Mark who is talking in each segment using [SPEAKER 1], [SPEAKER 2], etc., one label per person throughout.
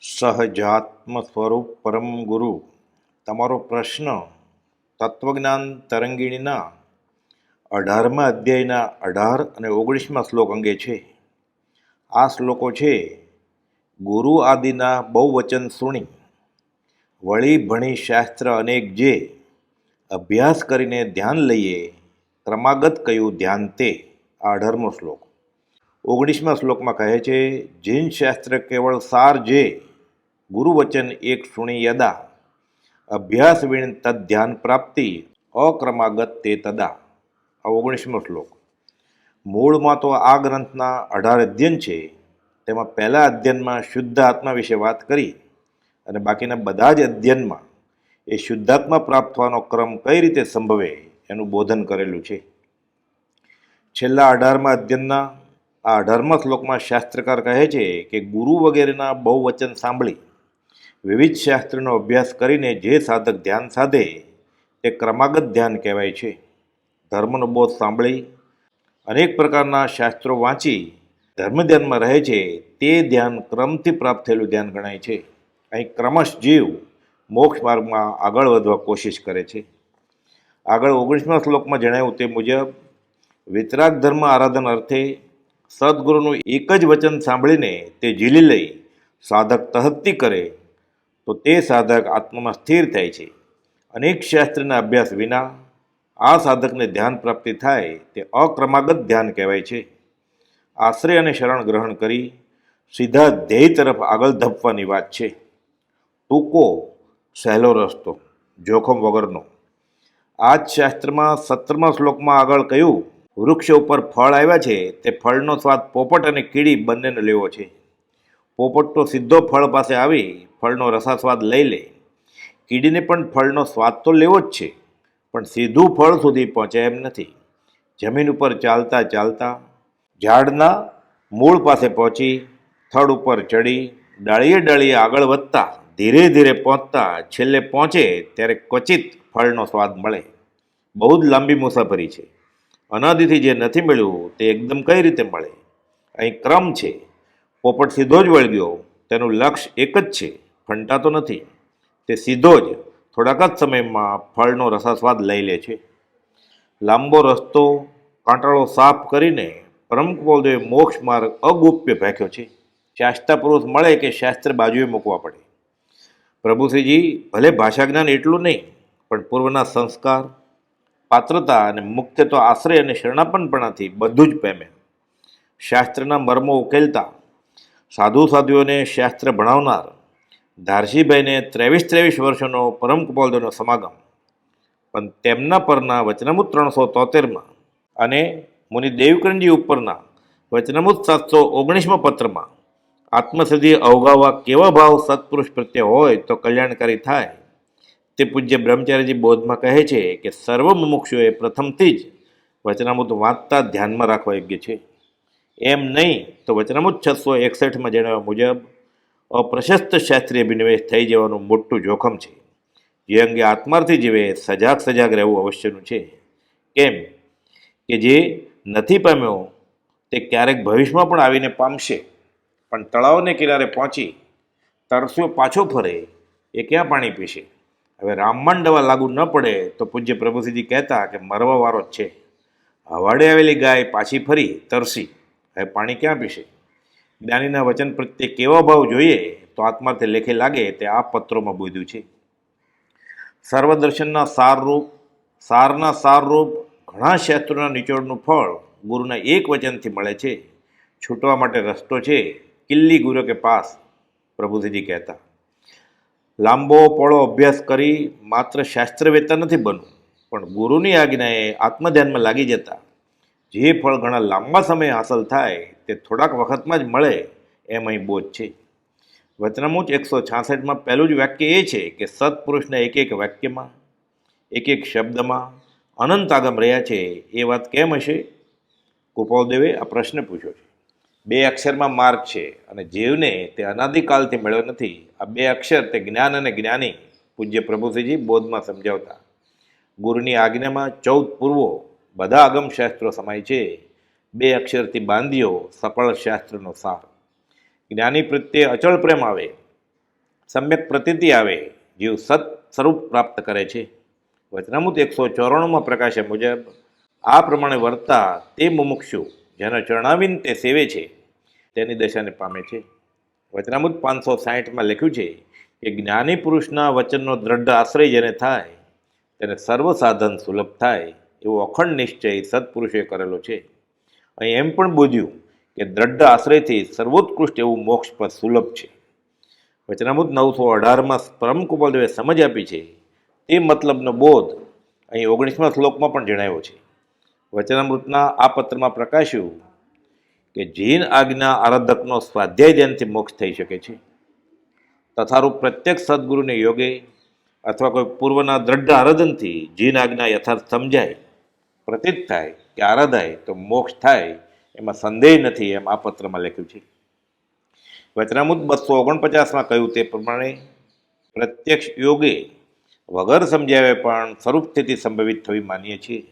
[SPEAKER 1] સહજાત્મ સ્વરૂપ પરમ ગુરુ. તમારો પ્રશ્ન તત્વજ્ઞાન તરંગીણીના અઢારમા અધ્યાયના અઢાર અને ઓગણીસમાં શ્લોક અંગે છે. આ શ્લોકો છે, ગુરુ આદિના બહુવચન સુણી વળી ભણી શાસ્ત્ર અનેક જે અભ્યાસ કરીને ધ્યાન લઈએ, ક્રમાગત કયું ધ્યાન તે? આ અઢારમો શ્લોક. ઓગણીસમા શ્લોકમાં કહે છે, જૈન શાસ્ત્ર કેવળ સાર જે ગુરુવચન એક સુણી યદા, અભ્યાસ વિણ તદ ધ્યાન પ્રાપ્તિ, અક્રમાગત તે તદા. આ ઓગણીસમો શ્લોક. મૂળમાં તો આ ગ્રંથના અઢાર અધ્યયન છે, તેમાં પહેલા અધ્યયનમાં શુદ્ધ આત્મા વિશે વાત કરી અને બાકીના બધા જ અધ્યયનમાં એ શુદ્ધાત્મા પ્રાપ્ત થવાનો ક્રમ કઈ રીતે સંભવે એનું બોધન કરેલું છે. છેલ્લા અઢારમાં અધ્યયનના આ અઢારમા શ્લોકમાં શાસ્ત્રકાર કહે છે કે ગુરુ વગેરેના બહુ વચન સાંભળી, વિવિધ શાસ્ત્રનો અભ્યાસ કરીને જે સાધક ધ્યાન સાધે, તે ક્રમાગત ધ્યાન કહેવાય છે. ધર્મનો બોધ સાંભળી, અનેક પ્રકારના શાસ્ત્રો વાંચી, ધર્મ ધ્યાનમાં રહે છે, તે ધ્યાન ક્રમથી પ્રાપ્ત થયેલું ધ્યાન ગણાય છે. અહીં ક્રમશ જીવ મોક્ષ માર્ગમાં આગળ વધવા કોશિશ કરે છે. આગળ ઓગણીસમા શ્લોકમાં જણાવ્યું તે મુજબ, વિતરાગ ધર્મ આરાધન અર્થે સદગુરુનું એક જ વચન સાંભળીને તે ઝીલી લઈ સાધક તહત્તી કરે, તો તે સાધક આત્મામાં સ્થિર થાય છે. અનેક શાસ્ત્રના અભ્યાસ વિના આ સાધકને ધ્યાન પ્રાપ્તિ થાય તે અક્રમાગત ધ્યાન કહેવાય છે. આશ્રય અને શરણ ગ્રહણ કરી સીધા ધ્યેય તરફ આગળ ધપવાની વાત છે. ટૂંકો, સહેલો રસ્તો, જોખમ વગરનો. આ જ શાસ્ત્રમાં સત્તરમા શ્લોકમાં આગળ કહ્યું વૃક્ષ ઉપર ફળ આવ્યા છે, તે ફળનો સ્વાદ પોપટ અને કીડી બંનેને લેવો છે. પોપટ તો સીધો ફળ પાસે આવી ફળનો રસાસ્વાદ લઈ લે. કીડીને પણ ફળનો સ્વાદ તો લેવો જ છે, પણ સીધું ફળ સુધી પહોંચે એમ નથી. જમીન ઉપર ચાલતા ચાલતા ઝાડના મૂળ પાસે પહોંચી, થડ ઉપર ચડી, ડાળીએ ડાળીએ આગળ વધતા, ધીરે ધીરે પહોંચતા છેલ્લે પહોંચે ત્યારે ક્વચિત ફળનો સ્વાદ મળે. બહુ જ લાંબી મુસાફરી છે. અનાદિથી જે નથી મળ્યું, તે એકદમ કઈ રીતે મળે? અહીં ક્રમ છે. પોપટ સીધો જ વળગ્યો તેનું લક્ષ્ય એક જ છે. ફંટાતો નથી. તે સીધો જ થોડાક જ સમયમાં ફળનો રસાસ્વાદ લઈ લે છે. લાંબો રસ્તો, કાંટાળો સાફ કરીને પરમ કપોલદેવે મોક્ષ માર્ગ અગોપ્ય ફેંક્યો છે. શાસ્તા પુરુષ મળે કે શાસ્ત્ર બાજુએ મૂકવા પડે? પ્રભુશ્રીજી, ભલે ભાષા જ્ઞાન એટલું નહીં, પણ પૂર્વના સંસ્કાર પાત્રતા અને મુખ્ય તો આશ્રય અને શરણાપનપણાથી બધું જ પેમે શાસ્ત્રના મર્મો ઉકેલતા સાધુ સાધુઓને શાસ્ત્ર ભણાવનાર ધારસીભાઈને ત્રેવીસ ત્રેવીસ વર્ષોનો પરમ કપાલદેવનો સમાગમ. પણ તેમના પરના વચનામૃત ત્રણસો તોતેરમાં અને મુનિ દેવકરણજી ઉપરના વચનામૃત સાતસો ઓગણીસમાં પત્રમાં આત્મસિદ્ધિ અવગાવવા કેવા ભાવ સત્પુરુષ પ્રત્યે હોય તો કલ્યાણકારી થાય. તે પૂજ્ય બ્રહ્મચારીજી બોધમાં કહે છે કે સર્વ મુમુક્ષુએ પ્રથમથી જ વચનામૃત વાંચતા ધ્યાનમાં રાખવા યોગ્ય છે. એમ નહીં તો વચનામૃત છસો એકસઠમાં જણાવ્યા મુજબ અપ્રશસ્ત શાસ્ત્રીય અભિનિવેશ થઈ જવાનું મોટું જોખમ છે. જે અંગે આત્માર્થી જીવે સજાગ સજાગ રહેવું અવશ્યનું છે. કેમ કે જે નથી પામ્યો તે ક્યારેક ભવિષ્યમાં પણ આવીને પામશે. પણ તળાવને કિનારે પહોંચી તરસ્યો પાછો ફરે એ ક્યાં પાણી પીશે? હવે રામમાંડવા લાગુ ન પડે તો પૂજ્ય પ્રભુસિંહજી કહેતા કે મરવા વાળો જ છે. હવાડે આવેલી ગાય પાછી ફરી તરસી. હવે પાણી ક્યાં પીશે? જ્ઞાનીના વચન પ્રત્યે કેવો ભાવ જોઈએ તો આત્માર્થે લેખે લાગે તે આ પત્રોમાં બોધ્યું છે. સર્વદર્શનના સારરૂપ, સારના સારરૂપ ઘણા શાસ્ત્રોના નિચોડનું ફળ ગુરુના એક વચનથી મળે છે. છૂટવા માટે રસ્તો છે. કિલ્લી ગુરુ કે પાસ, પ્રભુજીજી કહેતા. લાંબો પોળો અભ્યાસ કરી માત્ર શાસ્ત્રવેતા નથી બનવું, પણ ગુરુની આજ્ઞાએ આત્મધ્યાનમાં લાગી જતા જે ફળ ઘણા લાંબા સમયે હાંસલ થાય તે થોડાક વખતમાં જ મળે એમ અહીં બોધ છે વચનામુચ એકસો છાસઠમાં પહેલું જ વાક્ય એ છે કે સત્પુરુષના એક એક વાક્યમાં એક એક શબ્દમાં અનંત આગમ રહ્યા છે એ વાત કેમ હશે? ગોપાલદેવે આ પ્રશ્ન પૂછ્યો છે. બે અક્ષરમાં માર્ગ છે અને જીવને તે અનાદિકાલથી મળ્યો નથી, આ બે અક્ષર તે જ્ઞાન અને જ્ઞાની પૂજ્ય પ્રભુશ્રીજી બોધમાં સમજાવતા. ગુરુની આજ્ઞામાં ચૌદ પૂર્વો બધા આગમ શાસ્ત્રો સમાય છે. બે અક્ષરથી બાંધ્યો સફળ શાસ્ત્રનો સાર. જ્ઞાની પ્રત્યે અચળ પ્રેમ આવે. સમ્યક પ્રતીતિ આવે. જીવ સત સ્વરૂપ પ્રાપ્ત કરે છે. વચનામૃત એકસો ચોરાણુંમાં પ્રકાશે મુજબ, આ પ્રમાણે વર્તા તે મુમુક્ષુ, જેને ચરણાવીને તે સેવે છે. તેની દશાને પામે છે. વચનામૃત પાંચસો સાહીઠમાં લખ્યું છે કે જ્ઞાની પુરુષના વચનનો દ્રઢ આશ્રય જેને થાય, તેને સર્વ સાધન સુલભ થાય એવો અખંડ નિશ્ચય સત્પુરુષે કરેલો છે. અહીં એમ પણ બોધ્યું કે દ્રઢ આશ્રયથી સર્વોત્કૃષ્ટ એવું મોક્ષ પર સુલભ છે. વચનામૃત નવસો અઢારમાં પરમ કુપાલદેવે સમજ આપી છે. તે મતલબનો બોધ અહીં ઓગણીસમાં શ્લોકમાં પણ જણાવ્યો છે. વચનામૃતના આ પત્રમાં પ્રકાશ્યું કે જીન આજ્ઞા આરાધકનો સ્વાધ્યાય ધ્યાનથી મોક્ષ થઈ શકે છે. તથારૂપ પ્રત્યેક સદગુરુને યોગે અથવા કોઈ પૂર્વના દ્રઢ આરાધનથી જીન આજ્ઞા યથાર્થ સમજાય, પ્રતીત થાય કે આરાધાય તો મોક્ષ થાય એમાં સંદેહ નથી એમ આ પત્રમાં લખ્યું છે. વચનામુદ બસો ઓગણપચાસમાં કહ્યું તે પ્રમાણે પ્રત્યક્ષ યોગે વગર સમજાવે પણ સ્વરૂપ સ્થિતિ સંભવિત થવી માનીએ છીએ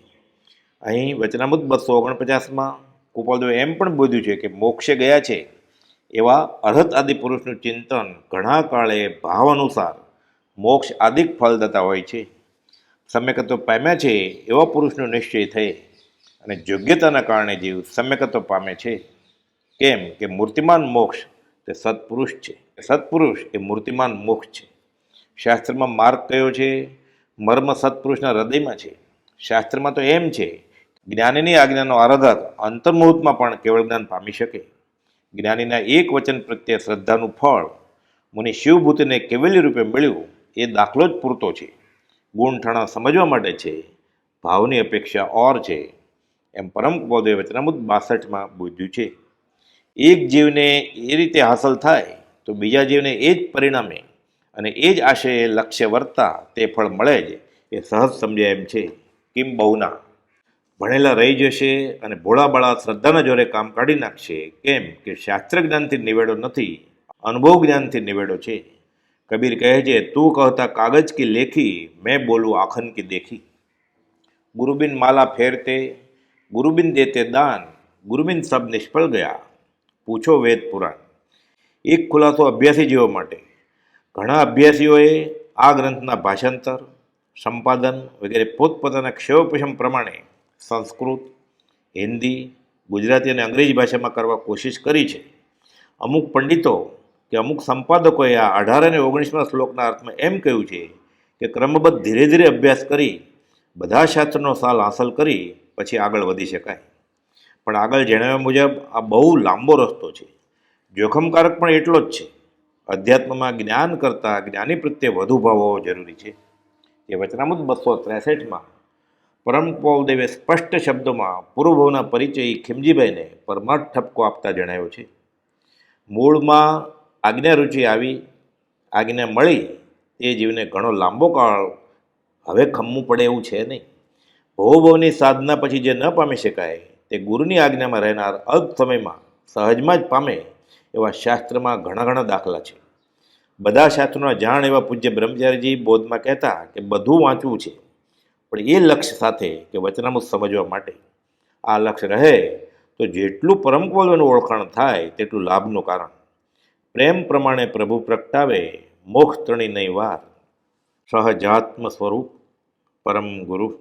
[SPEAKER 1] અહીં વચનામુદ બસો ઓગણપચાસમાં કુપાલદેવે એમ પણ બોધ્યું છે કે મોક્ષે ગયા છે એવા અર્હત આદિ પુરુષનું ચિંતન ઘણા કાળે ભાવ અનુસાર મોક્ષ આદિક ફળદાતા હોય છે. સમ્યકત્વ પામ્યા છે એવા પુરુષનો નિશ્ચય થઈ અને યોગ્યતાના કારણે જીવ સમ્યકત્વ પામે છે. કેમ કે મૂર્તિમાન મોક્ષ તે સત્પુરુષ છે. સત્પુરુષ એ મૂર્તિમાન મોક્ષ છે. શાસ્ત્રમાં માર્ગ કયો છે? મર્મ સત્પુરુષના હૃદયમાં છે. શાસ્ત્રમાં તો એમ છે જ્ઞાનીની આજ્ઞાનો આરાધક અંતર્મુહૂર્તમાં પણ કેવળ જ્ઞાન પામી શકે. જ્ઞાનીના એક વચન પ્રત્યે શ્રદ્ધાનું ફળ, મુનિ શિવભૂતિને કેવલ્ય રૂપે મળ્યું, એ દાખલો જ પૂરતો છે. ગુણઠણા સમજવા માટે છે. ભાવની અપેક્ષા ઓર છે. એમ પરમ કુપોદય વચનામૃત બાસઠમાં બોધ્યું છે. એક જીવને એ રીતે હાંસલ થાય, તો બીજા જીવને એ જ પરિણામે અને એ જ આશયે લક્ષ્ય વર્તા તે ફળ મળે જ, એ સહજ સમજાય એમ છે. કિમ બહુના? ભણેલા રહી જશે અને ભોળાબાળા શ્રદ્ધાના જોરે કામ કાઢી નાખશે. કેમ કે શાસ્ત્ર જ્ઞાનથી નિવેડો નથી અનુભવ જ્ઞાનથી નિવેડો છે. કબીર કહે છે, તું કહતા કાગજ કી લેખી, મેં બોલું આખન કી દેખી. ગુરુબિન માલા ફેરતે, ગુરુબિન દેતે દાન, ગુરુબિન સબ નિષ્ફળ ગયા. પૂછો વેદ પુરાણ. એક ખુલાસો અભ્યાસી જીવો માટે. ઘણા અભ્યાસીઓએ આ ગ્રંથના ભાષાંતર, સંપાદન વગેરે પોતપોતાના ક્ષયોપશમ પ્રમાણે સંસ્કૃત, હિન્દી, ગુજરાતી અને અંગ્રેજી ભાષામાં કરવા કોશિશ કરી છે. અમુક પંડિતો કે અમુક સંપાદકોએ આ અઢાર અને ઓગણીસમાં શ્લોકના અર્થમાં એમ કહ્યું છે કે ક્રમબદ્ધ ધીરે ધીરે અભ્યાસ કરી બધા શાસ્ત્રનો સાલ હાંસલ કરી પછી આગળ વધી શકાય. પણ આગળ જણાવ્યા મુજબ આ બહુ લાંબો રસ્તો છે. જોખમકારક પણ એટલો જ છે. અધ્યાત્મમાં જ્ઞાન કરતાં જ્ઞાની પ્રત્યે વધુ ભાવ હોવો જરૂરી છે. એ વચનામૃત બસો ત્રેસઠમાં પરમ પૌલદેવે સ્પષ્ટ શબ્દોમાં પૂર્વભવના પરિચય ખીમજીભાઈને પરમાર્થ ઠપકો આપતા જણાવ્યો છે. મૂળમાં આજ્ઞા રુચિ આવી, આજ્ઞા મળી, તે જીવને ઘણો લાંબો કાળ હવે ખમવું પડે એવું છે નહીં. ભવભવની સાધના પછી જે ન પામી શકાય, તે ગુરુની આજ્ઞામાં રહેનાર અલ્પ સમયમાં સહજમાં જ પામે એવા શાસ્ત્રમાં ઘણા ઘણા દાખલા છે. બધા શાસ્ત્રોના જાણ એવા પૂજ્ય બ્રહ્મચારીજી બોધમાં કહેતા કે બધું વાંચવું છે. પણ એ લક્ષ્ય સાથે કે વચનામૃત સમજવા માટે આ લક્ષ્ય રહે, તો જેટલું પરમકોલનું ઓળખાણ થાય તેટલું લાભનું કારણ. પ્રેમ પ્રમાણે પ્રભુ પ્રગટાવે, મોક્ષ ત્રણી નહીં વાર. સહજાત્મ સ્વરૂપ પરમ ગુરુ.